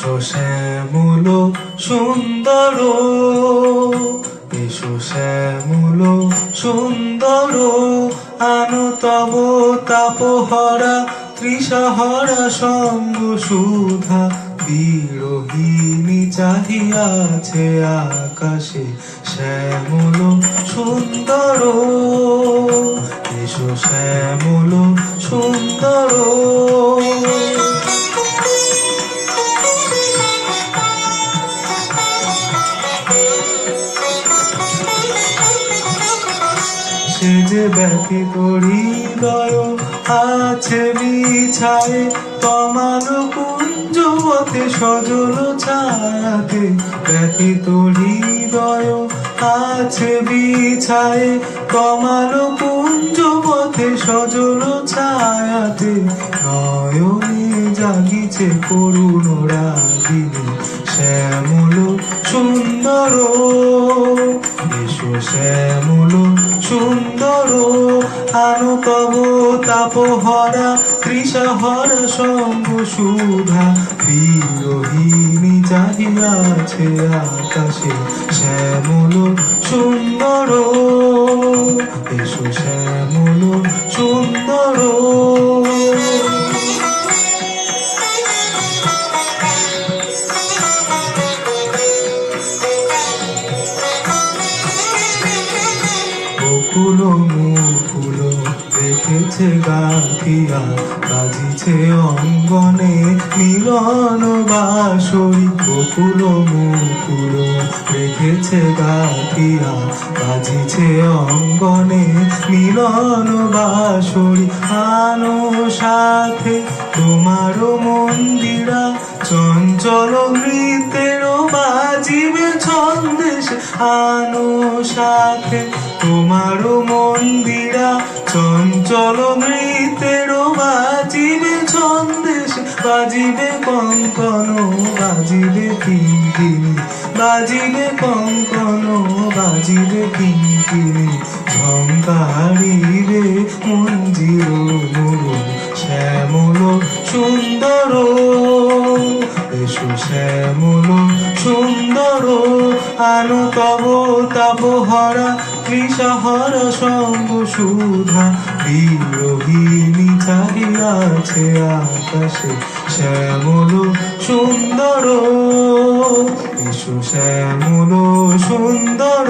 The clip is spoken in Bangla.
শ্যামল সুন্দর। এসো শ্যামল সুন্দর। আনো তব তাপহরা তৃষাহরা সঙ্গ সুধা। বিরোহিণী চাহিয়াছে আকাশে শ্যামল সুন্দর। এসো শ্যামল সুন্দর। সে যে ব্যথিত হৃদয় আছে বিছায় তমাল কুঞ্জবতে সজল ছায়াতে ব্যথিত হৃদয় আছে বিছায় তমাল কুঞ্জবতে সজল ছায়াতে নয়নে জাগিছে করুণ রাগিনী, শ্যামল সুন্দর। এসো শ্যামল সুন্দর, আনো তব তাপহরা তৃষাহরা সঙ্গ সুধা। বিরোহিণী চাহিয়াছে আকাশে শ্যামল সুন্দর। এসো শ্যামল বকুল মুকুল দেখেছে গাথিয়া, বাজিছে অঙ্গনে মিলন বাসরি বকুল মুকুল দেখেছে গাথিয়া, বাজিছে অঙ্গনে মিলন বাসরি আনো সাথে তোমার মন্দিরা চঞ্চল নৃত্যের বাজিবে ছন্দেশ আনো সাথে তোমার মন্দিরা চঞ্চল নৃত্যের বাজিবে ছন্দেশ, বাজিবে কঙ্কন, বাজিবে কিঙ্কিনি বাজিবে কঙ্কন, বাজিবে কিঙ্কিনি ঝঙ্কারিবে এসো শ্যামল সুন্দর আনো তব তাপহরা কৃষাহর সঙ্গ সুধা বিরোহিণী চাহিয়াছে আকাশে। শ্যামল সুন্দর, এসো শ্যামল সুন্দর।